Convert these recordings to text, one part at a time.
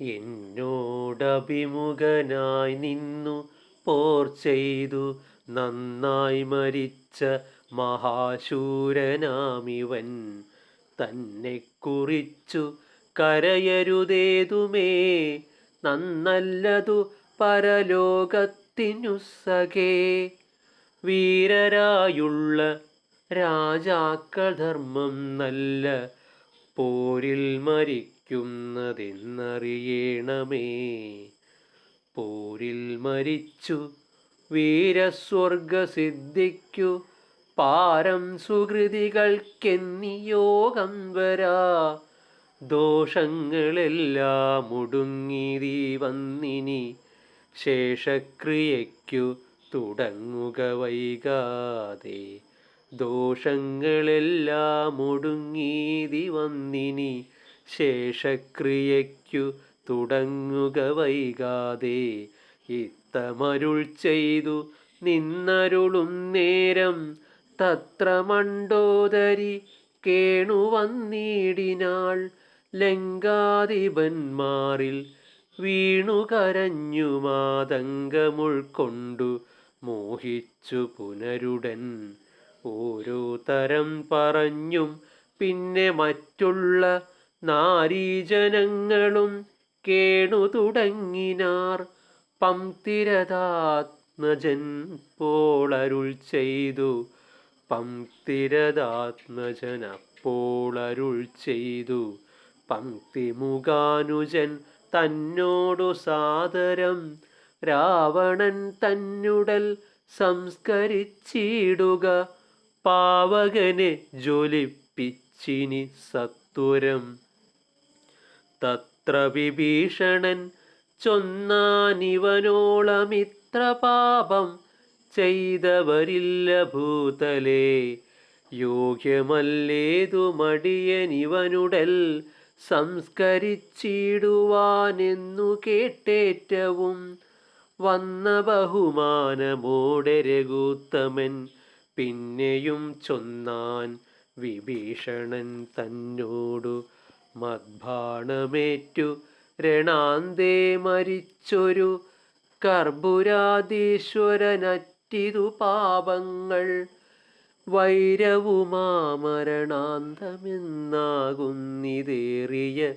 എന്നോടഭിമുഖനായി നിന്നു പോർ ചെയ്തു. നന്നായി മരിച്ച മഹാശൂരനാമിവൻ തന്നെ കുറിച്ചു കരയരുതേതുമേ. നന്നല്ലതു പരലോകത്തിനു സഖേ വീരരായുള്ള രാജാക്കൾ ധർമ്മം നല്ല പോരിൽ മരിക്കുന്നതെന്നറിയണമേ പോരിൽ മരിച്ചു വീരസ്വർഗസിദ്ധിക്കു പാരം സുഹൃതികൾക്കെന്നിയോഗം വരാ. ദോഷങ്ങളെല്ലാം മുടുങ്ങിരി വന്നിനി ശേഷക്രിയയ്ക്കു തുടങ്ങുക വൈകാതെ. ദോഷങ്ങളെല്ലാം ഒടുങ്ങീതി വന്നിനി ശേഷക്രിയയ്ക്കു തുടങ്ങുക വൈകാതെ. ഇത്തമരുൾ ചെയ്തു നിന്നരുളും നേരം തത്ര മണ്ടോദരി കേണുവന്നീടിനാൾ ലങ്കാധിപന്മാറിൽ വീണു കരഞ്ഞു മാതങ്കമുൾക്കൊണ്ടു മോഹിച്ചു പുനരുടൻ. ഓരോ തരം പറഞ്ഞും പിന്നെ മറ്റുള്ള നാരീജനങ്ങളും കേണു തുടങ്ങിനാർ. പംതിരതാത്മജൻ പോളരുൾ ചെയ്തു. പംതിരതാത്മജൻ അപ്പോളരുൾ ചെയ്തു. പംക്തിമുഖാനുജൻ തന്നോടു സാദരം. രാവണൻ തന്നുടൽ സംസ്കരിച്ചിടുക. പാവകനെ ജ്വലിപ്പിച്ചിനി സത്വരം. തത്ര വിഭീഷണൻ ചൊന്നാനിവനോളമിത്ര പാപം ചെയ്തവരില്ല ഭൂതലേ. യോഗ്യമല്ലേതു മടിയനിവനുടൽ സംസ്കരിച്ചിടുവാനെന്നു കേട്ടേറ്റവും വന്ന ബഹുമാനമോടെ രഘുത്തമൻ പിന്നെയും ചൊന്നാൻ വിഭീഷണൻ തന്നോടു മദ്ഭാണമേറ്റു രണാന്തേ മരിച്ചൊരു കർബുരാധീശ്വരനറ്റിതു പാപങ്ങൾ. വൈരവുമാമരണാന്തമെന്നാകുന്നിതേറിയ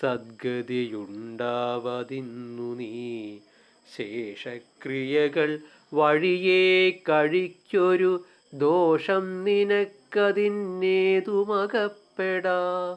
സദ്ഗതിയുണ്ടാവതിന്നു നീ. ശേഷക്രിയകൾ വഴിയേ കഴിക്കൊരു ദോഷം നിനക്കതിന്നേതുമകപ്പെടാ.